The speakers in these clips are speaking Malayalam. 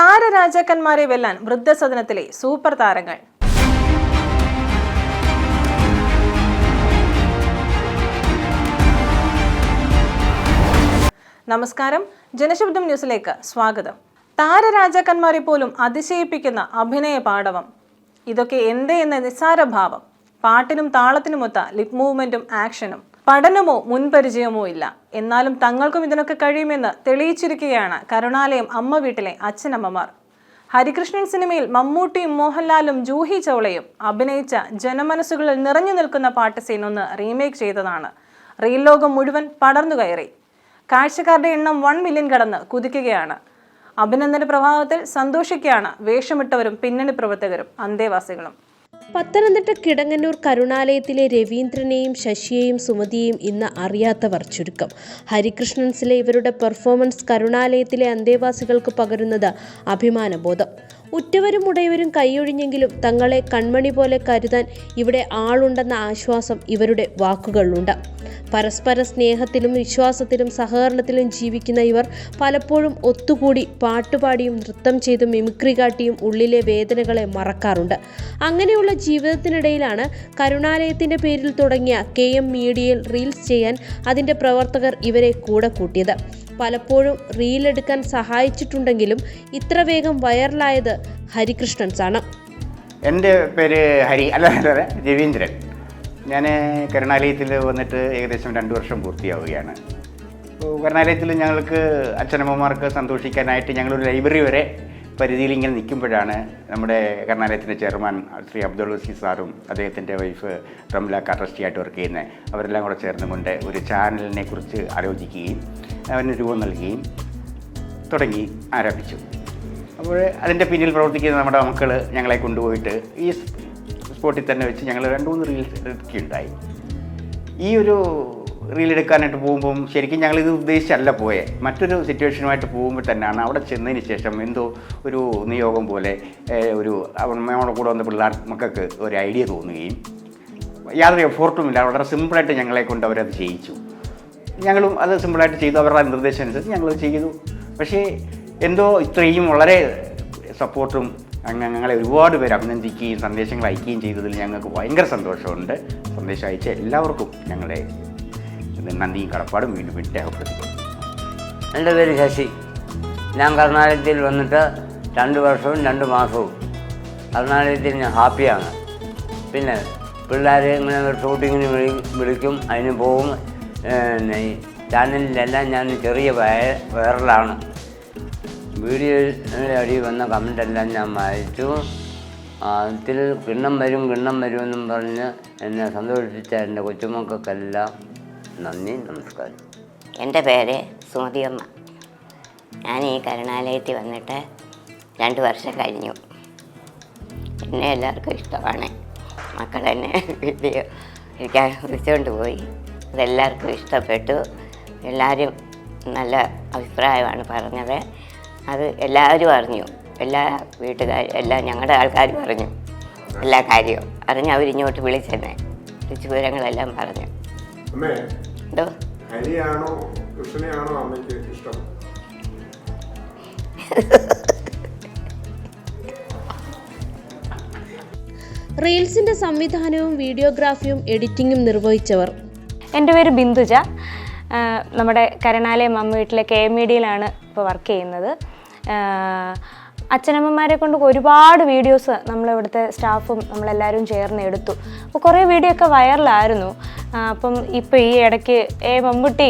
താരരാജാക്കന്മാരെ വെല്ലാൻ വൃദ്ധസദനത്തിലെ സൂപ്പർ താരങ്ങൾ. നമസ്കാരം. ജനശബ്ദം ന്യൂസിലേക്ക് സ്വാഗതം. താരരാജാക്കന്മാരെ പോലും അതിശയിപ്പിക്കുന്ന അഭിനയ പാടവം. ഇതൊക്കെ എന്തേ എന്ന നിസ്സാര ഭാവം പാട്ടിനും താളത്തിനുമൊത്ത ലിപ് മൂവ്മെന്റും ആക്ഷനും. പഠനമോ മുൻപരിചയമോ ഇല്ല. എന്നാലും തങ്ങൾക്കും ഇതിനൊക്കെ കഴിയുമെന്ന് തെളിയിച്ചിരിക്കുകയാണ് കരുണാലയം അമ്മ വീട്ടിലെ അച്ഛനമ്മമാർ. ഹരികൃഷ്ണൻ സിനിമയിൽ മമ്മൂട്ടിയും മോഹൻലാലും ജൂഹി ചൗളയും അഭിനയിച്ച ജനമനസ്സുകളിൽ നിറഞ്ഞു നിൽക്കുന്ന പാട്ട് സീൻ ഒന്ന് റീമേക്ക് ചെയ്തതാണ്. റീൽ ലോകം മുഴുവൻ പടർന്നു കയറി. കാഴ്ചക്കാരുടെ എണ്ണം വൺ മില്യൺ കടന്ന് കുതിക്കുകയാണ്. അഭിനന്ദന പ്രഭാവത്തിൽ സന്തോഷിക്കുകയാണ് വേഷമിട്ടവരും പിന്നണി പ്രവർത്തകരും അന്തേവാസികളും. പത്തനംതിട്ട കിടങ്ങന്നൂർ കരുണാലയത്തിലെ രവീന്ദ്രനെയും ശശിയെയും സുമതിയെയും ഇന്ന് അറിയാത്തവർ ചുരുക്കം. ഹരികൃഷ്ണൻസിലെ ഇവരുടെ പെർഫോമൻസ് കരുണാലയത്തിലെ അന്തേവാസികൾക്ക് പകരുന്നത് അഭിമാനബോധം. ഉറ്റവരും ഉടയവരും കൈയൊഴിഞ്ഞെങ്കിലും തങ്ങളെ കൺമണി പോലെ കരുതാൻ ഇവിടെ ആളുണ്ടെന്ന ആശ്വാസം ഇവരുടെ വാക്കുകളിലുണ്ട്. പരസ്പര സ്നേഹത്തിലും വിശ്വാസത്തിലും സഹകരണത്തിലും ജീവിക്കുന്ന ഇവർ പലപ്പോഴും ഒത്തുകൂടി പാട്ടുപാടിയും നൃത്തം ചെയ്തും മിമിക്രി കാട്ടിയും ഉള്ളിലെ വേദനകളെ മറക്കാറുണ്ട്. അങ്ങനെയുള്ള ജീവിതത്തിനിടയിലാണ് കരുണാലയത്തിന്റെ പേരിൽ തുടങ്ങിയ കെ എം മീഡിയയിൽ റീൽസ് ചെയ്യാൻ അതിന്റെ പ്രവർത്തകർ ഇവരെ കൂടെ കൂട്ടിയത്. പലപ്പോഴും റീലെടുക്കാൻ സഹായിച്ചിട്ടുണ്ടെങ്കിലും ഇത്ര വേഗം വൈറലായത് ഹരികൃഷ്ണൻസ് ആണ് എന്റെ പേര് ഹരി അല്ല രവീന്ദ്രൻ. ഞാൻ കരുണാലയത്തിൽ വന്നിട്ട് ഏകദേശം രണ്ട് വർഷം പൂർത്തിയാവുകയാണ്. കരുണാലയത്തിൽ ഞങ്ങൾക്ക് അച്ഛനമ്മമാർക്ക് സന്തോഷിക്കാനായിട്ട് ഞങ്ങളൊരു ലൈബ്രറി വരെ പരിധിയിൽ ഇങ്ങനെ നിൽക്കുമ്പോഴാണ് നമ്മുടെ കരുണാലയത്തിന്റെ ചെയർമാൻ ശ്രീ അബ്ദുൾ വസീ സാറും അദ്ദേഹത്തിന്റെ വൈഫ് റംല കാട്ടസ്റ്റിയായിട്ട് വർക്ക് ചെയ്യുന്നത്. അവരെല്ലാം കൂടെ ചേർന്നുകൊണ്ട് ഒരു ചാനലിനെ കുറിച്ച് ആലോചിക്കുകയും അതിന് രൂപം നൽകുകയും തുടങ്ങി ആരംഭിച്ചു. അപ്പോൾ അതിന്റെ പിന്നിൽ പ്രവർത്തിക്കുന്ന നമ്മുടെ മക്കൾ ഞങ്ങളെ കൊണ്ടുപോയിട്ട് ഈ സ്പോട്ടിൽ തന്നെ വെച്ച് ഞങ്ങൾ രണ്ട് മൂന്ന് റീൽസ് എടുക്കുകയുണ്ടായി. ഈ ഒരു റീൽ എടുക്കാനായിട്ട് പോകുമ്പം ശരിക്കും ഞങ്ങളിത് ഉദ്ദേശിച്ചല്ല പോയെ. മറ്റൊരു സിറ്റുവേഷനുമായിട്ട് പോകുമ്പോൾ തന്നെയാണ് അവിടെ ചെന്നതിന് ശേഷം എന്തോ ഒരു നിയോഗം പോലെ ഒരു നമ്മുടെ കൂടെ വന്ന പിള്ളേർ മക്കൾക്ക് ഒരു ഐഡിയ തോന്നുകയും യാതൊരു എഫോർട്ടും ഇല്ല വളരെ സിമ്പിളായിട്ട് ഞങ്ങളെ കൊണ്ട് അവരത് ചെയ്യിച്ചു. ഞങ്ങളും അത് സിമ്പിളായിട്ട് ചെയ്തു. അവരുടെ നിർദ്ദേശം അനുസരിച്ച് ഞങ്ങൾ ചെയ്തു. പക്ഷേ എന്തോ ഇത്രയും വളരെ സപ്പോർട്ടും ഞങ്ങളെ ഒരുപാട് പേര് അഭിനന്ദിക്കുകയും സന്ദേശങ്ങൾ അയക്കുകയും ചെയ്തതിൽ ഞങ്ങൾക്ക് ഭയങ്കര സന്തോഷമുണ്ട്. സന്ദേശം അയച്ച എല്ലാവർക്കും ഞങ്ങളുടെ നന്ദിയും കടപ്പാടും വീണ്ടും വീണ്ടും രേഖപ്പെടുത്തിക്കൊള്ളുന്നു എന്റെ പേര് ശശി. ഞാൻ കർണാലയത്തിൽ വന്നിട്ട് രണ്ട് വർഷവും രണ്ട് മാസവും കർണാലയത്തിൽ ഞാൻ ഹാപ്പിയാണ്. പിന്നെ പിള്ളേരെ ഇങ്ങനെ ഷൂട്ടിങ്ങിന് വിളി വിളിക്കും അതിന് പിന്നെ ചാനലിലെല്ലാം ഞാൻ ചെറിയ വൈറലാണ്. വീഡിയോയുടെ അടി വന്ന കമന്റെല്ലാം ഞാൻ വായിച്ചു. അതിൽ കിണ്ണം വരും കിണ്ണം വരും എന്നും പറഞ്ഞ് എന്നെ സന്തോഷിപ്പിച്ച എന്റെ കൊച്ചുമക്കൾക്കെല്ലാം നന്ദി നമസ്കാരം. എന്റെ പേര് സുമതിയമ്മ ഞാൻ ഈ കരുണാലയത്തിൽ വന്നിട്ട് രണ്ട് വർഷം കഴിഞ്ഞു. എന്നെ എല്ലാവർക്കും ഇഷ്ടമാണ്. മക്കൾ എന്നെ വീഡിയോ എനിക്ക് വിളിച്ചുകൊണ്ട് പോയി. അതെല്ലാവർക്കും ഇഷ്ടപ്പെട്ടു. എല്ലാവരും നല്ല അഭിപ്രായമാണ് പറഞ്ഞത്. അത് എല്ലാവരും അറിഞ്ഞു. എല്ലാ വീട്ടുകാരും എല്ലാ ഞങ്ങളുടെ ആൾക്കാരും അറിഞ്ഞു. എല്ലാ കാര്യവും അറിഞ്ഞ് അവരിങ്ങോട്ട് വിളിച്ചെന്നെ. വിളിച്ച് വിവരങ്ങളെല്ലാം പറഞ്ഞു. അമ്മേ എന്തോ? റീൽസിന്റെ സംവിധാനവും വീഡിയോഗ്രാഫിയും എഡിറ്റിംഗും നിർവഹിച്ചവർ. എന്റെ പേര് ബിന്ദുജ. നമ്മുടെ കരുണാലയം അമ്മ വീട്ടിലെ കെ എം മീഡിയയിലാണ് ഇപ്പോൾ വർക്ക് ചെയ്യുന്നത്. അച്ഛനമ്മമാരെ കൊണ്ട് ഒരുപാട് വീഡിയോസ് നമ്മളിവിടുത്തെ സ്റ്റാഫും നമ്മളെല്ലാവരും ചേർന്ന് എടുത്തു. അപ്പോൾ കുറേ വീഡിയോ ഒക്കെ വൈറലായിരുന്നു അപ്പം ഇപ്പോൾ ഈ ഇടയ്ക്ക് ഏ മമ്മൂട്ടി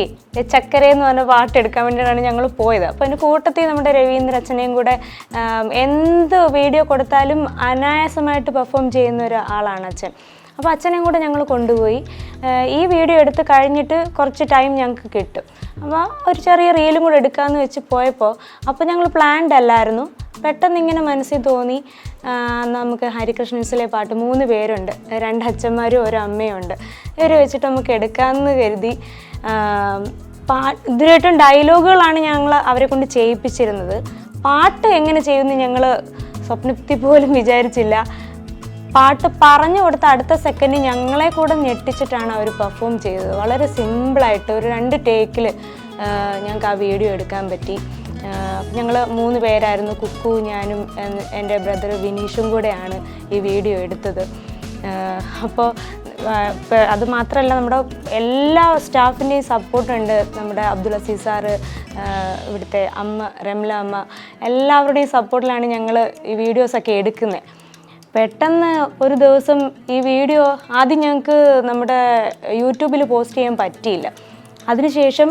ചക്കര എന്ന് പറഞ്ഞ പാട്ട് എടുക്കാൻ വേണ്ടിയിട്ടാണ് ഞങ്ങൾ പോയത്. അപ്പോൾ അതിന്റെ കൂട്ടത്തിൽ നമ്മുടെ രവീന്ദ്ര അച്ഛനെയും കൂടെ എന്ത് വീഡിയോ കൊടുത്താലും അനായാസമായിട്ട് പെർഫോം ചെയ്യുന്ന ഒരു ആളാണ് അച്ഛൻ. അപ്പോൾ അച്ഛനെയും കൂടെ ഞങ്ങൾ കൊണ്ടുപോയി. ഈ വീഡിയോ എടുത്ത് കഴിഞ്ഞിട്ട് കുറച്ച് ടൈം ഞങ്ങൾക്ക് കിട്ടും. അപ്പോൾ ഒരു ചെറിയ റീലും കൂടെ എടുക്കാമെന്ന് വെച്ച് പോയപ്പോൾ അപ്പോൾ ഞങ്ങൾ പ്ലാൻഡ് അല്ലായിരുന്നു. പെട്ടെന്ന് ഇങ്ങനെ മനസ്സിൽ തോന്നി നമുക്ക് ഹരികൃഷ്ണൻസിലെ പാട്ട് മൂന്ന് പേരുണ്ട്. രണ്ട് അച്ഛന്മാരും ഒരു അമ്മയും ഉണ്ട്. ഇവർ വെച്ചിട്ട് നമുക്ക് എടുക്കാമെന്ന് കരുതി പാ ഇതിലായിട്ടും ഡയലോഗുകളാണ് ഞങ്ങൾ അവരെ കൊണ്ട് ചെയ്യിപ്പിച്ചിരുന്നത്. പാട്ട് എങ്ങനെ ചെയ്യുമെന്ന് ഞങ്ങൾ സ്വപ്നപ്തി പോലും വിചാരിച്ചില്ല. പാട്ട് പറഞ്ഞു കൊടുത്ത അടുത്ത സെക്കൻഡ് ഞങ്ങളെ കൂടെ ഞെട്ടിച്ചിട്ടാണ് അവർ പെർഫോം ചെയ്തത്. വളരെ സിമ്പിളായിട്ട് ഒരു രണ്ട് ടേക്കിൽ ഞങ്ങൾക്ക് ആ വീഡിയോ എടുക്കാൻ പറ്റി. ഞങ്ങൾ മൂന്ന് പേരായിരുന്നു കുക്കു ഞാനും എന്റെ ബ്രദർ വിനീഷും കൂടെയാണ് ഈ വീഡിയോ എടുത്തത്. അപ്പോൾ അത് മാത്രമല്ല നമ്മുടെ എല്ലാ സ്റ്റാഫിന്റെയും സപ്പോർട്ടുണ്ട് നമ്മുടെ അബ്ദുൾ അസീസ് സാറ് ഇവിടുത്തെ അമ്മ റംല അമ്മ എല്ലാവരുടെയും സപ്പോർട്ടിലാണ് ഞങ്ങൾ ഈ വീഡിയോസൊക്കെ എടുക്കുന്നത് പെട്ടെന്ന് ഒരു ദിവസം ഈ വീഡിയോ ആദ്യം ഞങ്ങൾക്ക് നമ്മുടെ യൂട്യൂബിൽ പോസ്റ്റ് ചെയ്യാൻ പറ്റിയില്ല. അതിനുശേഷം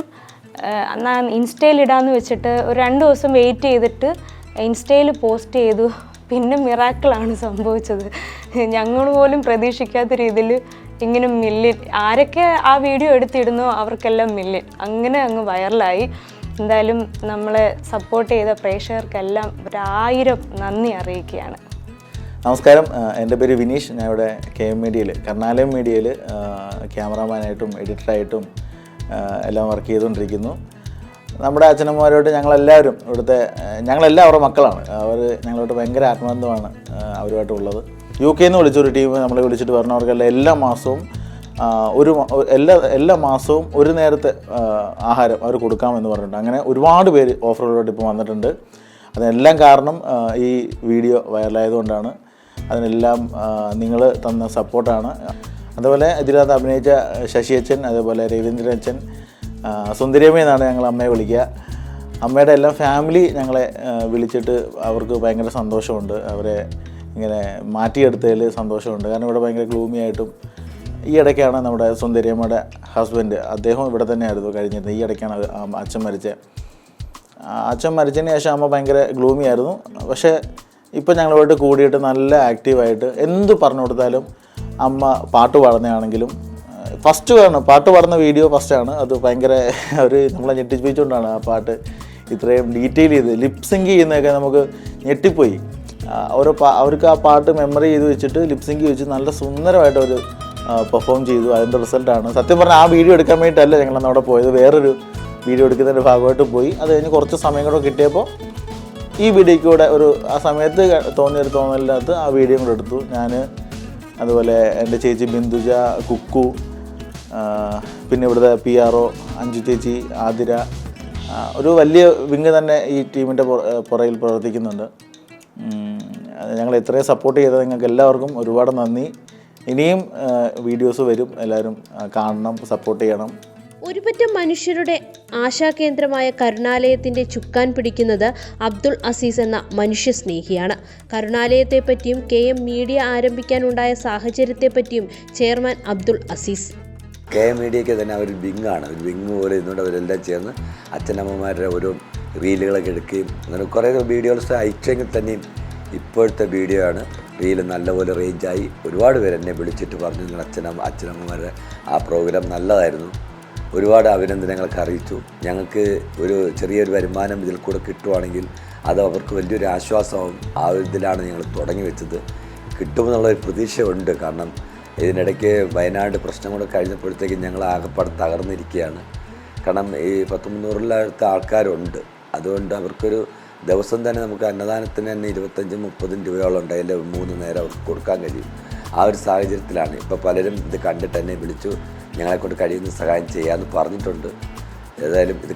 എന്നാൽ ഇൻസ്റ്റയിൽ ഇടാമെന്ന് വെച്ചിട്ട് ഒരു രണ്ട് ദിവസം വെയിറ്റ് ചെയ്തിട്ട് ഇൻസ്റ്റയിൽ പോസ്റ്റ് ചെയ്തു. പിന്നെ മിറാക്കിളാണ് സംഭവിച്ചത്. ഞങ്ങൾ പോലും പ്രതീക്ഷിക്കാത്ത രീതിയിൽ ഇങ്ങനെ മില്യൻ ആരൊക്കെ ആ വീഡിയോ എടുത്തിടുന്നോ അവർക്കെല്ലാം മില്യൻ അങ്ങനെ അങ്ങ് വൈറലായി. എന്തായാലും നമ്മളെ സപ്പോർട്ട് ചെയ്ത പ്രേക്ഷകർക്കെല്ലാം ഒരായിരം നന്ദി അറിയിക്കുകയാണ്. നമസ്കാരം. എന്റെ പേര് വിനീഷ്. ഞാൻ ഇവിടെ കെ എം മീഡിയയിൽ കർണാലയം മീഡിയയിൽ ക്യാമറാമാനായിട്ടും എഡിറ്ററായിട്ടും എല്ലാം വർക്ക് ചെയ്തുകൊണ്ടിരിക്കുന്നു. നമ്മുടെ അച്ഛനമ്മമാരോട് ഞങ്ങളെല്ലാവരും ഇവിടുത്തെ ഞങ്ങളെല്ലാം അവരുടെ മക്കളാണ്. അവർ ഞങ്ങളോട്ട് ഭയങ്കര ആത്മാർത്ഥമാണ് ആ, അവരുമായിട്ടുള്ളത് യു കെയിൽ നിന്ന് വിളിച്ചൊരു ടീം നമ്മളെ വിളിച്ചിട്ട് പറഞ്ഞവർക്കെല്ലാം എല്ലാ മാസവും ഒരു എല്ലാ എല്ലാ മാസവും ഒരു നേരത്തെ ആഹാരം അവർ കൊടുക്കാമെന്ന് പറഞ്ഞിട്ടുണ്ട്. അങ്ങനെ ഒരുപാട് പേര് ഓഫറുകളോട്ട് ഇപ്പോൾ വന്നിട്ടുണ്ട്. അതിനെല്ലാം കാരണം ഈ വീഡിയോ വൈറലായതുകൊണ്ടാണ്. അതിനെല്ലാം നിങ്ങൾ തന്ന സപ്പോർട്ടാണ്. അതുപോലെ ഇതിനകത്ത് അഭിനയിച്ച ശശി അച്ഛൻ അതേപോലെ രവീന്ദ്രൻ അച്ഛൻ സുന്ദരിയമ്മ എന്നാണ് ഞങ്ങൾ അമ്മയെ വിളിക്കുക. അമ്മയുടെ എല്ലാം ഫാമിലി ഞങ്ങളെ വിളിച്ചിട്ട് അവർക്ക് ഭയങ്കര സന്തോഷമുണ്ട്. അവരെ ഇങ്ങനെ മാറ്റിയെടുത്തതിൽ സന്തോഷമുണ്ട്. കാരണം ഇവിടെ ഭയങ്കര ഗ്ലൂമി ആയിട്ടും ഈ ഇടയ്ക്കാണ് നമ്മുടെ സുന്ദരിയമ്മയുടെ ഹസ്ബൻഡ്. അദ്ദേഹം ഇവിടെ തന്നെയായിരുന്നു കഴിഞ്ഞിരുന്നത്. ഈ ഇടയ്ക്കാണ് അച്ഛൻ മരിച്ചത്. അച്ഛൻ മരിച്ചതിന് ശേഷം അമ്മ ഭയങ്കര ഗ്ലൂമി ആയിരുന്നു പക്ഷേ ഇപ്പം ഞങ്ങളുമായിട്ട് കൂടിയിട്ട് നല്ല ആക്റ്റീവായിട്ട് എന്ത് പറഞ്ഞു കൊടുത്താലും അമ്മ പാട്ട് പാടുന്നതാണെങ്കിലും ഫസ്റ്റ് ആണ് പാട്ട് പാടുന്ന വീഡിയോ ഫസ്റ്റാണ് അത് ഭയങ്കര ഒരു നമ്മളെ ഞെട്ടിപ്പിച്ചുകൊണ്ടാണ് ആ പാട്ട് ഇത്രയും ഡീറ്റെയിൽ ചെയ്ത് ലിപ്സിങ്ക് ചെയ്യുന്നതൊക്കെ നമുക്ക് ഞെട്ടിപ്പോയി. ഓരോ പാ അവർക്ക് ആ പാട്ട് മെമ്മറി ചെയ്ത് വെച്ചിട്ട് ലിപ്സിങ്ക് വെച്ച് നല്ല സുന്ദരമായിട്ട് ഒരു പെർഫോം ചെയ്തു. അതിന്റെ റിസൾട്ടാണ് സത്യം പറഞ്ഞാൽ ആ വീഡിയോ എടുക്കാൻ വേണ്ടിയിട്ടല്ല ഞങ്ങൾ അവിടെ പോയത്. വേറൊരു വീഡിയോ എടുക്കുന്നതിന്റെ ഭാഗമായിട്ട് പോയി. അത് കഴിഞ്ഞ് കുറച്ച് സമയം കൂടെ കിട്ടിയപ്പോൾ ഈ വീഡിയോയ്ക്ക് കൂടെ ഒരു ആ സമയത്ത് തോന്നിയൊരു തോന്നലിനകത്ത് ആ വീഡിയോ കൂടെ എടുത്തു. ഞാൻ അതുപോലെ എന്റെ ചേച്ചി ബിന്ദുജ കുക്കു പിന്നെ ഇവിടുത്തെ പി ആർ ഒ അഞ്ചു ചേച്ചി ആതിര ഒരു വലിയ വിങ് തന്നെ ഈ ടീമിന്റെ പുറയിൽ പ്രവർത്തിക്കുന്നുണ്ട്. ഞങ്ങൾ ഇത്രയും സപ്പോർട്ട് ചെയ്ത നിങ്ങൾക്ക് എല്ലാവർക്കും ഒരുപാട് നന്ദി. ഇനിയും വീഡിയോസ് വരും. എല്ലാവരും കാണണം സപ്പോർട്ട് ചെയ്യണം. ഒരുപറ്റം മനുഷ്യരുടെ ആശാകേന്ദ്രമായ കരുണാലയത്തിന്റെ ചുക്കാൻ പിടിക്കുന്നത് അബ്ദുൾ അസീസ് എന്ന മനുഷ്യസ്നേഹിയാണ്. കരുണാലയത്തെപ്പറ്റിയും കെ എം മീഡിയ ആരംഭിക്കാനുണ്ടായ സാഹചര്യത്തെപ്പറ്റിയും chairman Abdul Aziz. K M മീഡിയയ്ക്ക് തന്നെ അവർ വിങ്ങാണ്. ഒരു വിങ് പോലെ ഇന്നുകൊണ്ട് അവരെല്ലാം ചേർന്ന് അച്ഛനമ്മമാരുടെ ഓരോ റീലുകളൊക്കെ എടുക്കുകയും അങ്ങനെ കുറേ വീഡിയോസ് അയച്ചെങ്കിൽ തന്നെയും ഇപ്പോഴത്തെ വീഡിയോ ആണ്. റീൽ നല്ലപോലെ റേഞ്ചായി ഒരുപാട് പേര് എന്നെ വിളിച്ചിട്ട് പറഞ്ഞു നിങ്ങൾ അച്ഛനമ്മ അച്ഛനമ്മമാരുടെ ആ പ്രോഗ്രാം നല്ലതായിരുന്നു. ഒരുപാട് അഭിനന്ദനങ്ങൾക്ക് അറിയിച്ചു. ഞങ്ങൾക്ക് ഒരു ചെറിയൊരു വരുമാനം ഇതിൽ കൂടെ കിട്ടുവാണെങ്കിൽ അത് അവർക്ക് വലിയൊരു ആശ്വാസമാവും ആ ഇതിലാണ് ഞങ്ങൾ തുടങ്ങി വെച്ചത്. കിട്ടുമെന്നുള്ള ഒരു പ്രതീക്ഷയുണ്ട്. കാരണം ഇതിനിടയ്ക്ക് വയനാട് പ്രശ്നം കൂടെ കഴിഞ്ഞപ്പോഴത്തേക്കും ഞങ്ങൾ ആകെപ്പാടെ തകർന്നിരിക്കുകയാണ്. കാരണം ഈ പത്ത് മുന്നൂറിലടുത്ത ആൾക്കാരുണ്ട്. അതുകൊണ്ട് അവർക്കൊരു ദിവസം തന്നെ നമുക്ക് അന്നദാനത്തിന് തന്നെ ഇരുപത്തഞ്ചും മുപ്പതും രൂപയോളം ഉണ്ട്. അതിന്റെ മൂന്ന് നേരം അവർക്ക് കൊടുക്കാൻ കഴിയും. ആ ഒരു സാഹചര്യത്തിലാണ്. ഇപ്പോൾ പലരും ഇത് കണ്ടിട്ട് എന്നെ വിളിച്ചു. ഞങ്ങളെക്കൊണ്ട് കഴിയുന്ന സഹായം ചെയ്യാമെന്ന് പറഞ്ഞിട്ടുണ്ട്. ഏതായാലും ഇത്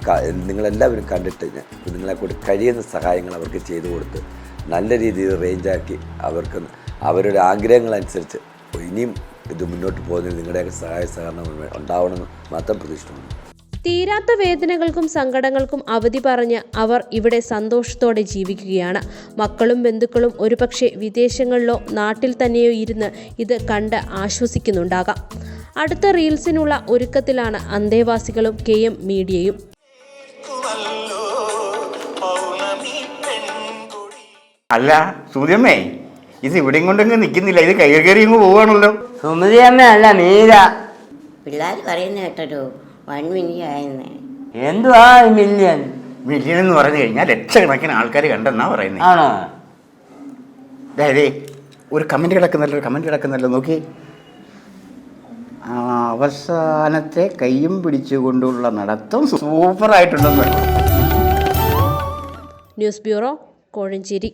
നിങ്ങളെല്ലാവരും കണ്ടിട്ട് ഞാൻ നിങ്ങളെക്കൊണ്ട് കഴിയുന്ന സഹായങ്ങൾ അവർക്ക് ചെയ്തു കൊടുത്ത് നല്ല രീതിയിൽ റേഞ്ചാക്കി അവർക്ക് അവരുടെ ആഗ്രഹങ്ങളനുസരിച്ച് ഇനിയും ഇത് മുന്നോട്ട് പോകുന്നതിന് നിങ്ങളുടെയൊക്കെ സഹായ സഹകരണം ഉണ്ടാവണമെന്ന് മാത്രം പ്രതീക്ഷിക്കുന്നു തീരാത്ത വേദനകൾക്കും സങ്കടങ്ങൾക്കും അവധി പറഞ്ഞ് അവർ ഇവിടെ സന്തോഷത്തോടെ ജീവിക്കുകയാണ്. മക്കളും ബന്ധുക്കളും ഒരുപക്ഷെ വിദേശങ്ങളിലോ നാട്ടിൽ തന്നെയോ ഇരുന്ന് ഇത് കണ്ട് ആശ്വസിക്കുന്നുണ്ടാകാം. അടുത്ത റീൽസിനുള്ള ഒരുക്കത്തിലാണ് അന്തേവാസികളും കെ എം മീഡിയയും. അല്ല സൂര്യമ്മേ ഇത് ഇവിടെയും കൊണ്ടങ്ങ് നിൽക്കുന്നില്ല ഇത് കയറി കയറി അങ്ങ് പോവാണല്ലോ. സുമതി അല്ല മീര. പിള്ളേർ പറയുന്ന കേട്ടോ വൺ മിനിറ്റ് ആയെന്ന്. എന്തുവാ ഈ മില്യൺ മില്യൺ എന്ന് പറഞ്ഞു കഴിഞ്ഞാൽ ലക്ഷക്കണക്കിന് ആൾക്കാർ കണ്ടെന്നാ പറയുന്നത് ആണോ? അതായത് ഒരു കമന്റ് കിടക്കുന്നല്ലോ ഒരു കമന്റ് കിടക്കുന്നല്ലോ നോക്കി അവസാനത്തെ കൈയും പിടിച്ചുകൊണ്ടുള്ള നടത്തം സൂപ്പറായിട്ടുണ്ടെന്ന്. News bureau Kozhencherry.